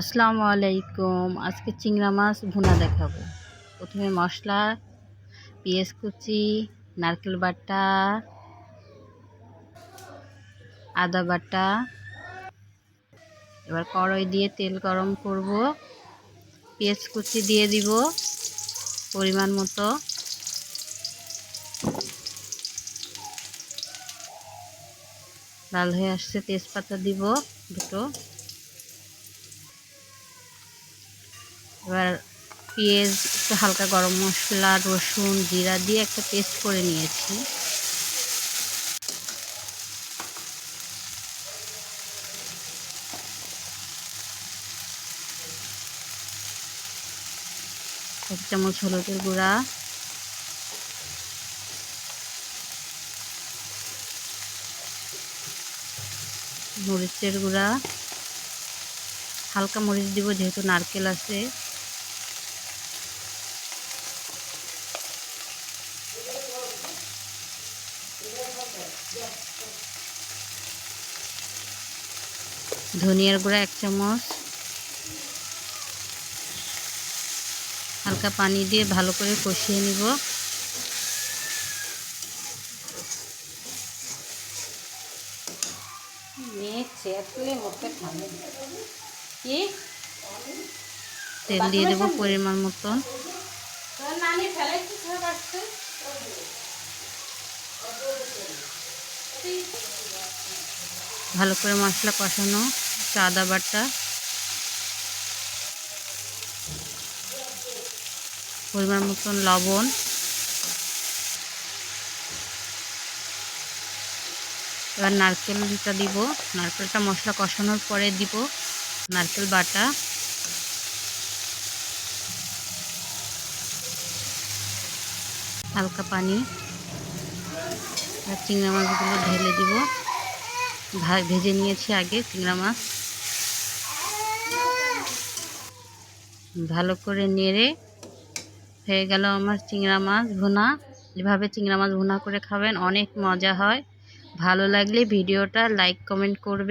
আসসালামু আলাইকুম। আজকে চিংড়া মাছ ভুনা দেখাবো। প্রথমে মশলা, পেঁয়াজ কুচি, নারকেল বাটা, আদা বাটা। এবার কড়াই দিয়ে তেল গরম করব। পেঁয়াজ কুচি দিয়ে দিব পরিমাণ মতো। লাল হয়ে আসছে তেজপাতা দিব দুটো। এবার পেঁয়াজ, একটু হালকা গরম মশলা, রসুন, জিরা দিয়ে একটা পেস্ট করে নিয়েছি। এক চামচ হলুদের গুঁড়া। মরিচের গুঁড়া। হালকা মরিচ দিব যেহেতু নারকেল আছে। ধনিয়ার গুঁড়া এক চামচ। হালকা পানি দিয়ে ভালো করে কষিয়ে নিব। তেল দিয়ে দেবো পরিমাণ মতন ভালো করে মশলা কষানো একটু আদা বাটা। পরিমাণ মতন লবণ। এবার নারকেলটা দিব। নারকেলটা মশলা কষানোর পরে দিব নারকেল বাটা। হালকা পানি। আর চিংড়া মাছগুলো ঢেলে দিব। ভেজে নিয়েছি আগে, চিংড়া মাছ। ভালো করে নেড়ে হয়ে গেল আমার চিংড়া মাছ ভুনা। এভাবে চিংড়া মাছ ভুনা করে খাবেন, অনেক মজা হয়। ভালো লাগলে ভিডিওটা লাইক, কমেন্ট করবে।